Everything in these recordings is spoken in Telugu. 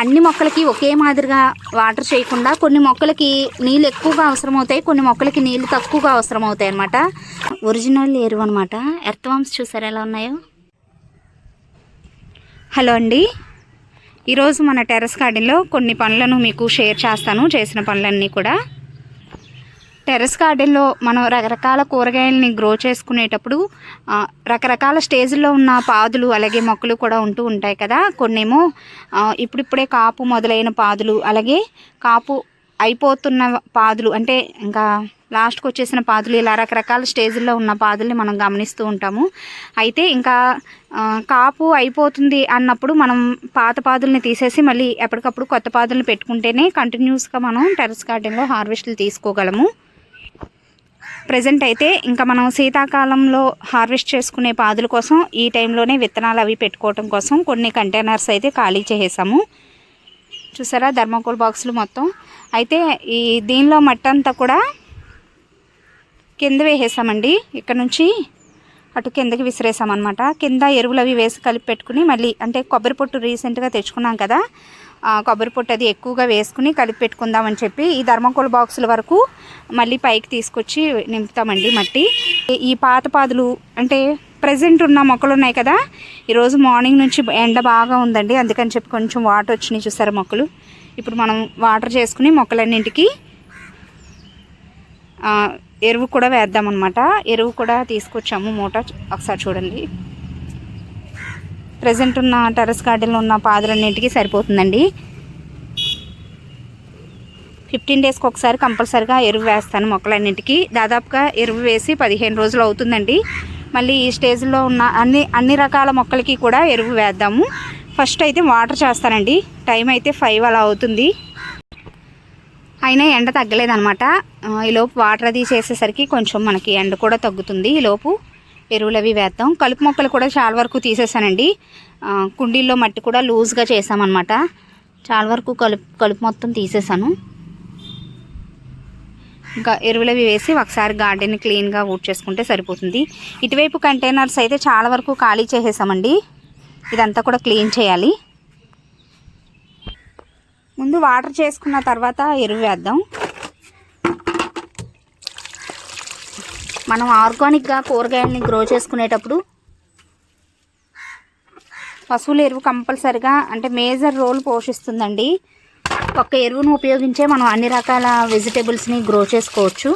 అన్ని మొక్కలకి ఒకే మాదిరిగా వాటర్ చేయకుండా కొన్ని మొక్కలకి నీళ్ళు ఎక్కువగా అవసరం అవుతాయి కొన్ని మొక్కలకి నీళ్ళు తక్కువగా అవసరం అవుతాయి అనమాట ఒరిజినల్ ఎరువు అనమాట ఎర్త్వామ్స్ చూసారు ఎలా ఉన్నాయో? హలో అండి. ఈరోజు మన టెర్రస్ గార్డెన్లో కొన్ని పనులను మీకు షేర్ చేస్తాను చేసిన పనులన్నీ కూడా. టెర్రస్ గార్డెన్లో మనం రకరకాల కూరగాయలని గ్రో చేసుకునేటప్పుడు రకరకాల స్టేజ్లో ఉన్న పాదులు అలాగే మొక్కలు కూడా ఉంటూ ఉంటాయి కదా. కొన్నేమో ఇప్పుడిప్పుడే కాపు మొదలైన పాదులు అలాగే కాపు అయిపోతున్న పాదులు అంటే ఇంకా లాస్ట్కి వచ్చేసిన పాదులు ఇలా రకరకాల స్టేజ్లో ఉన్న పాదుల్ని మనం గమనిస్తూ ఉంటాము. అయితే ఇంకా కాపు అయిపోతుంది అన్నప్పుడు మనం పాత పాదుల్ని తీసేసి మళ్ళీ ఎప్పటికప్పుడు కొత్త పాదుల్ని పెట్టుకుంటేనే కంటిన్యూస్గా మనం టెర్రస్ గార్డెన్లో హార్వెస్ట్లు తీసుకోగలము. ప్రజెంట్ అయితే ఇంకా మనం శీతాకాలంలో హార్వెస్ట్ చేసుకునే పాదుల కోసం ఈ టైంలోనే విత్తనాలు అవి పెట్టుకోవటం కోసం కొన్ని కంటైనర్స్ అయితే ఖాళీ చేసేసాము. చూసారా ధర్మకోల్ బాక్సులు మొత్తం? అయితే ఈ దీనిలో మట్టంతా కూడా కింద వేసేసామండి. ఇక్కడ నుంచి అటు కిందకి విసిరేసామన్నమాట. కింద ఎరువులు అవి వేసి కలిపి పెట్టుకుని మళ్ళీ అంటే కొబ్బరి పొట్టు రీసెంట్గా తెచ్చుకున్నాం కదా. కొబ్బరి పొట్టు అది ఎక్కువగా వేసుకుని కలిపి పెట్టుకుందామని చెప్పి ఈ ధర్మకోల్ బాక్సుల వరకు మళ్ళీ పైకి తీసుకొచ్చి నింపుతామండి మట్టి. ఈ పాత పాదులు అంటే ప్రజెంట్ ఉన్న మొక్కలు ఉన్నాయి కదా ఈరోజు మార్నింగ్ నుంచి ఎండ బాగా ఉందండి. అందుకని చెప్పి కొంచెం వాటర్ వచ్చినాయి చూసారు మొక్కలు? ఇప్పుడు మనం వాటర్ చేసుకుని మొక్కలన్నింటికి ఎరువు కూడా వేద్దామన్నమాట. ఎరువు కూడా తీసుకొచ్చాము. మూట ఒకసారి చూడండి. ప్రజెంట్ ఉన్న టెర్రస్ గార్డెన్లో ఉన్న పాదులన్నింటికి సరిపోతుందండి. ఫిఫ్టీన్ డేస్కి ఒకసారి కంపల్సరిగా ఎరువు వేస్తాను మొక్కలన్నింటికి. దాదాపుగా ఎరువు వేసి పదిహేను రోజులు అవుతుందండి. మళ్ళీ ఈ స్టేజ్లో ఉన్న అన్ని అన్ని రకాల మొక్కలకి కూడా ఎరువు వేద్దాము. ఫస్ట్ అయితే వాటర్ చేస్తానండి. టైం అయితే ఫైవ్ అలా అవుతుంది. అయినా ఎండ తగ్గలేదనమాట ఈలోపు వాటర్ అది చేసేసరికి కొంచెం మనకి ఎండ కూడా తగ్గుతుంది. ఈలోపు ఎరువులు అవి వేద్దాం. కలుపు మొక్కలు కూడా చాలా వరకు తీసేసానండి. కుండీల్లో మట్టి కూడా లూజ్గా చేసామన్నమాట. చాలా వరకు కలుపు కలుపు మొత్తం తీసేసాను. ఇంకా ఎరువులు అవి వేసి ఒకసారి గార్డెన్ క్లీన్గా ఊడ్ చేసుకుంటే సరిపోతుంది. ఇటువైపు కంటైనర్స్ అయితే చాలా వరకు ఖాళీ చేసేసామండి. ఇదంతా కూడా క్లీన్ చేయాలి. ముందు వాటర్ చేసుకున్న తర్వాత ఎరువు వేద్దాం. మనం ఆర్గానిక్గా కూరగాయలని గ్రో చేసుకునేటప్పుడు పశువుల ఎరువు కంపల్సరిగా అంటే మేజర్ రోల్ పోషిస్తుందండి. ఒక్క ఎరువును ఉపయోగించే మనం అన్ని రకాల వెజిటేబుల్స్ని గ్రో చేసుకోవచ్చు.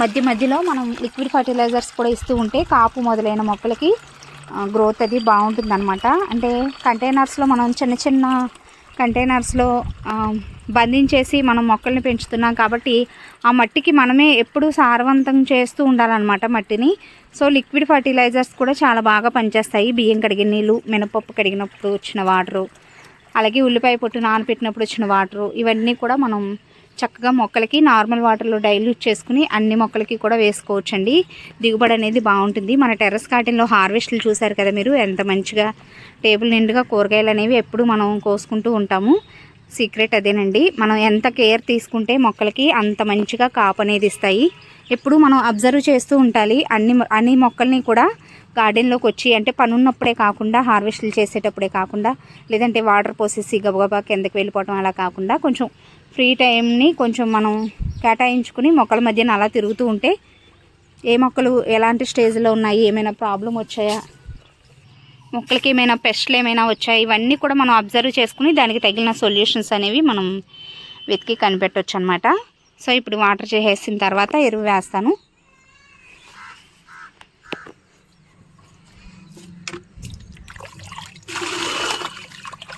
మధ్య మధ్యలో మనం లిక్విడ్ ఫర్టిలైజర్స్ కూడా ఇస్తూ ఉంటే కాపు మొదలైన మొక్కలకి గ్రోత్ అది బాగుంటుంది అనమాట అంటే కంటైనర్స్లో మనం చిన్న చిన్న కంటైనర్స్లో బంధించేసి మనం మొక్కల్ని పెంచుతున్నాం కాబట్టి ఆ మట్టికి మనమే ఎప్పుడూ సారవంతం చేస్తూ ఉండాలన్నమాట మట్టిని. సో లిక్విడ్ ఫర్టిలైజర్స్ కూడా చాలా బాగా పనిచేస్తాయి. బియ్యం కడిగిన నీళ్ళు మినపప్పు కడిగినప్పుడు వచ్చిన వాటరు అలాగే ఉల్లిపాయ పొట్టు నానబెట్టినప్పుడు వచ్చిన వాటరు ఇవన్నీ కూడా మనం చక్కగా మొక్కలకి నార్మల్ వాటర్లో డైల్యూట్ చేసుకుని అన్ని మొక్కలకి కూడా వేసుకోవచ్చండి. దిగుబడి అనేది బాగుంటుంది. మన టెర్రస్ గార్డెన్లో హార్వెస్ట్లు చూశారు కదా మీరు ఎంత మంచిగా టేబుల్ నిండుగా కూరగాయలు అనేవి ఎప్పుడు మనం కోసుకుంటూ ఉంటాము. సీక్రెట్ అదేనండి. మనం ఎంత కేర్ తీసుకుంటే మొక్కలకి అంత మంచిగా కాపు అనేది ఇస్తాయి. ఎప్పుడు మనం అబ్జర్వ్ చేస్తూ ఉండాలి. అన్ని అన్ని మొక్కల్ని కూడా గార్డెన్లోకి వచ్చి అంటే పనున్నప్పుడే కాకుండా హార్వెస్ట్లు చేసేటప్పుడే కాకుండా లేదంటే వాటర్ పోసేసి గబగబా కిందకి వెళ్ళిపోవడం అలా కాకుండా కొంచెం ఫ్రీ టైంని కొంచెం మనం కేటాయించుకుని మొక్కల మధ్యన అలా తిరుగుతూ ఉంటే ఏ మొక్కలు ఎలాంటి స్టేజ్లో ఉన్నాయి ఏమైనా ప్రాబ్లం వచ్చాయా మొక్కలకి ఏమైనా పెస్ట్లు ఏమైనా వచ్చాయి? ఇవన్నీ కూడా మనం అబ్జర్వ్ చేసుకుని దానికి తగిన సొల్యూషన్స్ అనేవి మనం వెతికి కనిపెట్టవచ్చు అనమాట సో ఇప్పుడు వాటర్ చేసేసిన తర్వాత ఎరువు వేస్తాను.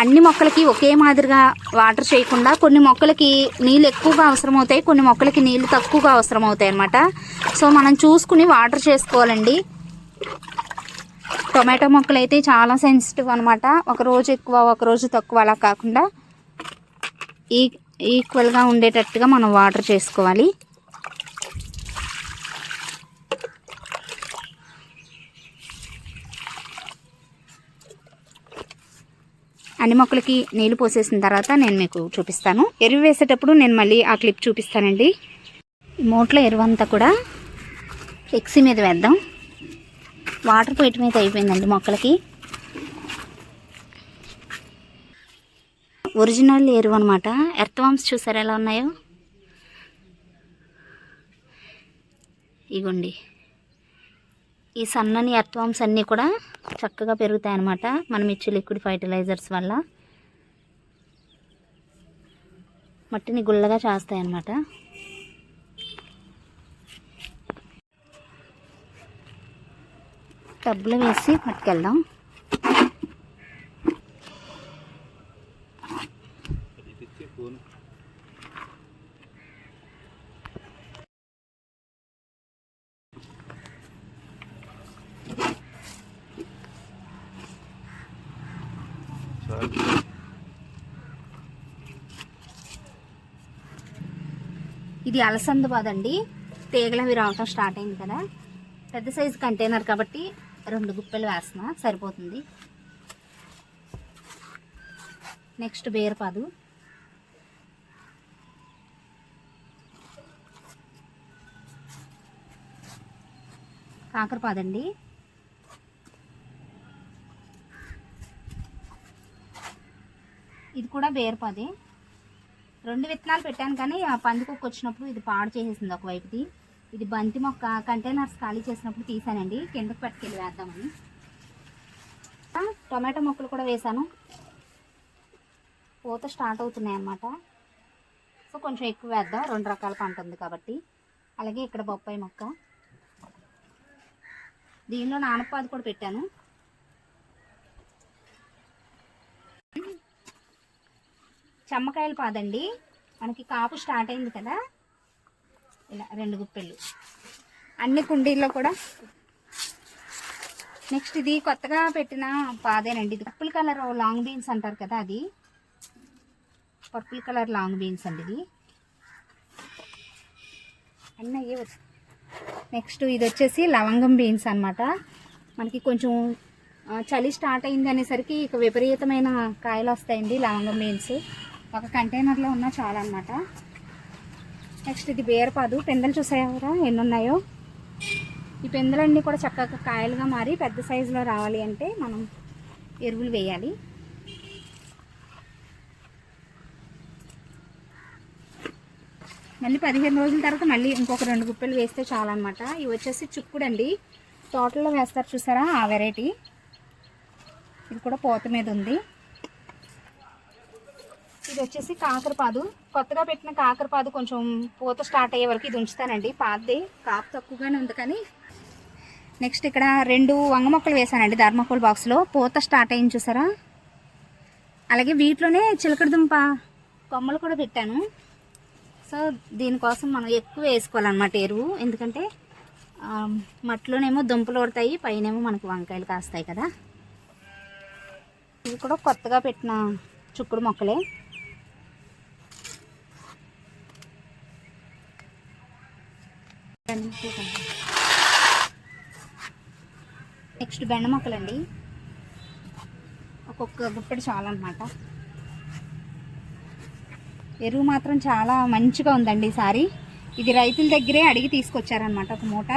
అన్ని మొక్కలకి ఒకే మాదిరిగా వాటర్ చేయకుండా కొన్ని మొక్కలకి నీళ్ళు ఎక్కువగా అవసరం అవుతాయి కొన్ని మొక్కలకి నీళ్ళు తక్కువగా అవసరం అవుతాయి అన్నమాట సో మనం చూసుకుని వాటర్ చేసుకోవాలండి. టొమాటో మొక్కలు అయితే చాలా సెన్సిటివ్ అనమాట ఒక రోజు ఎక్కువ ఒక రోజు తక్కువ అలా కాకుండా ఈ ఈక్వల్గా ఉండేటట్టుగా మనం వాటర్ చేసుకోవాలి. అన్ని మొక్కలకి నీళ్ళు పోసేసిన తర్వాత నేను మీకు చూపిస్తాను. ఎరువు వేసేటప్పుడు నేను మళ్ళీ ఆ క్లిప్ చూపిస్తానండి. ఈ మూట్లో ఎరువు అంతా కూడా ఎక్సీ మీద వేద్దాం. వాటర్ పోయటం అయితే అయిపోయిందండి మొక్కలకి. ఒరిజినల్ ఎరువు అనమాట ఎర్త్వామ్స్ చూసారు ఎలా ఉన్నాయో? ఇగోండి. ఈ సన్నని ఎర్త్వామ్స్ అన్నీ కూడా చక్కగా పెరుగుతాయి అన్నమాట మనం ఇచ్చే లిక్విడ్ ఫర్టిలైజర్స్ వల్ల. మట్టిని గుల్లగా చేస్తాయి అన్నమాట టబ్లో వేసి పట్టుకెళ్దాం. ఇది అలసందబాద్ అండి తీగలు అవి రావటం స్టార్ట్ అయింది కదా. పెద్ద సైజు కంటైనర్ కాబట్టి రెండు గుప్పెలు వేస్తున్నా సరిపోతుంది. నెక్స్ట్ బీరపాదు. కాకరపాదండి. ఇది కూడా బేరపాదే. రెండు విత్తనాలు పెట్టాను కానీ ఆ పందికొక్క వచ్చినప్పుడు ఇది పాడు చేసేసింది ఒకవైపుది. ఇది బంతి మొక్క కంటైనర్స్ ఖాళీ చేసినప్పుడు తీసానండి. కిందకి పట్టుకెళ్ళి వేద్దామని. ఆ, టొమాటో మొక్కలు కూడా వేసాను. పూత స్టార్ట్ అవుతున్నాయి అన్నమాట సో కొంచెం ఎక్కువ వేద్దాం. రెండు రకాల పంట ఉంది కాబట్టి. అలాగే ఇక్కడ బొప్పాయి మొక్క. దీనిలో నానపాది కూడా పెట్టాను. చెమ్మకాయల పాదండి. మనకి కాపు స్టార్ట్ అయింది కదా. ఇలా రెండు గుప్పెళ్ళు అన్ని కుండీల్లో కూడా. నెక్స్ట్ ఇది కొత్తగా పెట్టిన పాదేనండి. ఇది పర్పుల్ కలర్ లాంగ్ బీన్స్ అంటారు కదా అది. పర్పుల్ కలర్ లాంగ్ బీన్స్ అండి ఇది. అన్నీ నెక్స్ట్ ఇది వచ్చేసి లవంగం బీన్స్ అనమాట మనకి కొంచెం చలి స్టార్ట్ అయింది అనేసరికి ఇక విపరీతమైన కాయలు వస్తాయండి లవంగం బీన్స్ ఒక కంటైనర్లో ఉన్న చాలా అనమాట నెక్స్ట్ ఇది బీరపాదు. పెందలు చూసారా? ఎన్ని ఉన్నాయో ఈ పెందలన్నీ కూడా చక్కగా కాయలుగా మారి పెద్ద సైజులో రావాలి అంటే మనం ఎరువులు వేయాలి. మళ్ళీ పదిహేను రోజుల తర్వాత మళ్ళీ ఇంకొక రెండు గుప్పెలు వేస్తే చాలన్నమాట. ఇవి వచ్చేసి చుక్కుడండి. తోటలో వేస్తారు చూసారా? ఆ వెరైటీ. ఇది కూడా పూత మీద ఉంది. ఇది వచ్చేసి కాకరపాదు. కొత్తగా పెట్టిన కాకరపాదు కొంచెం పూత స్టార్ట్ అయ్యే వరకు ఇది ఉంచుతానండి. పాతది కాపు తక్కువగానే ఉంది కానీ నెక్స్ట్ ఇక్కడ రెండు వంగ మొక్కలు వేసానండి ధర్మకోల్ బాక్స్లో పూత స్టార్ట్ అయింది చూసారా? అలాగే వీటిలోనే చిలకడ దుంప కొమ్మలు కూడా పెట్టాను. సో దీనికోసం మనం ఎక్కువ వేసుకోవాలన్నమాట ఎరువు. ఎందుకంటే మట్టిలోనేమో దుంపలు పడతాయి పైనేమో మనకు వంకాయలు కాస్తాయి కదా. ఇవి కూడా కొత్తగా పెట్టిన చుక్కుడు మొక్కలే. నెక్స్ట్ బెండ మొక్కలండి. ఒక్కొక్క గుప్పటి చాలు అనమాట ఎరువు మాత్రం చాలా మంచిగా ఉందండి ఈసారి ఇది రైతుల దగ్గరే అడిగి తీసుకొచ్చారనమాట ఒక మూట.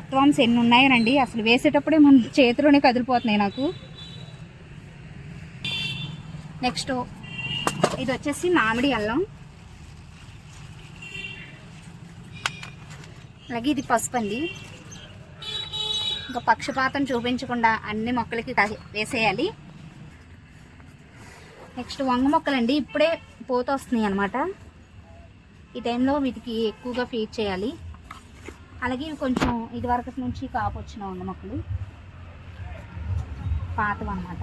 ఎత్వామ్స్ ఎన్ని ఉన్నాయనండి. అసలు వేసేటప్పుడే మన చేతిలోనే కదిలిపోతున్నాయి నాకు. నెక్స్ట్ ఇది వచ్చేసి మామిడి అల్లం. అలాగే ఇది పసుపు అండి ఇంకా పక్షపాతం చూపించకుండా అన్ని మొక్కలకి వేసేయాలి. నెక్స్ట్ వంగ మొక్కలండి ఇప్పుడే పూత వస్తున్నాయి అనమాట ఈ టైంలో వీటికి ఎక్కువగా ఫీడ్ చేయాలి. అలాగే ఇవి కొంచెం ఇది వరకు నుంచి కాపు వచ్చిన వంగ మొక్కలు. పాతవన్నమాట.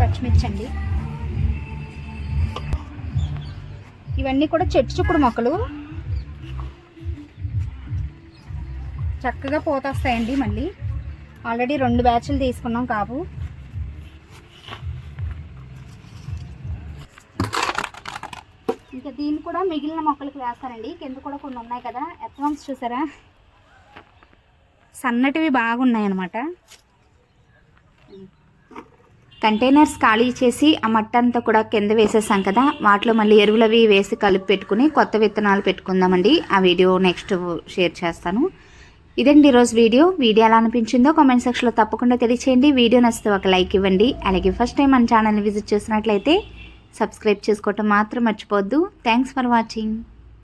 పచ్చిమిర్చి అండి. ఇవన్నీ కూడా చెట్టు చుక్కుడు మొక్కలు. చక్కగా పోతొస్తాయండి మళ్ళీ. ఆల్రెడీ రెండు బ్యాచ్లు తీసుకున్నాం కాపు. ఇంకా దీన్ని కూడా మిగిలిన మొక్కలకి వేస్తారండి కింద కూడా కొన్ని ఉన్నాయి కదా. ఎత్వాన్స్ చూసారా? సన్నటివి బాగున్నాయి అన్నమాట కంటైనర్స్ ఖాళీ చేసి ఆ మట్ట అంతా కూడా కింద వేసేసాం కదా వాటిలో మళ్ళీ ఎరువులవి వేసి కలిపి పెట్టుకుని కొత్త విత్తనాలు పెట్టుకుందామండి. ఆ వీడియో నెక్స్ట్ షేర్ చేస్తాను. ఇదండి ఈరోజు వీడియో. వీడియో ఎలా అనిపించిందో కామెంట్ సెక్షన్లో తప్పకుండా తెలియచేయండి. వీడియో నచ్చితే ఒక లైక్ ఇవ్వండి. అలాగే ఫస్ట్ టైం మన ఛానల్ని విజిట్ చేసినట్లయితే సబ్స్క్రైబ్ చేసుకోవటం మాత్రం మర్చిపోవద్దు. Thanks for watching.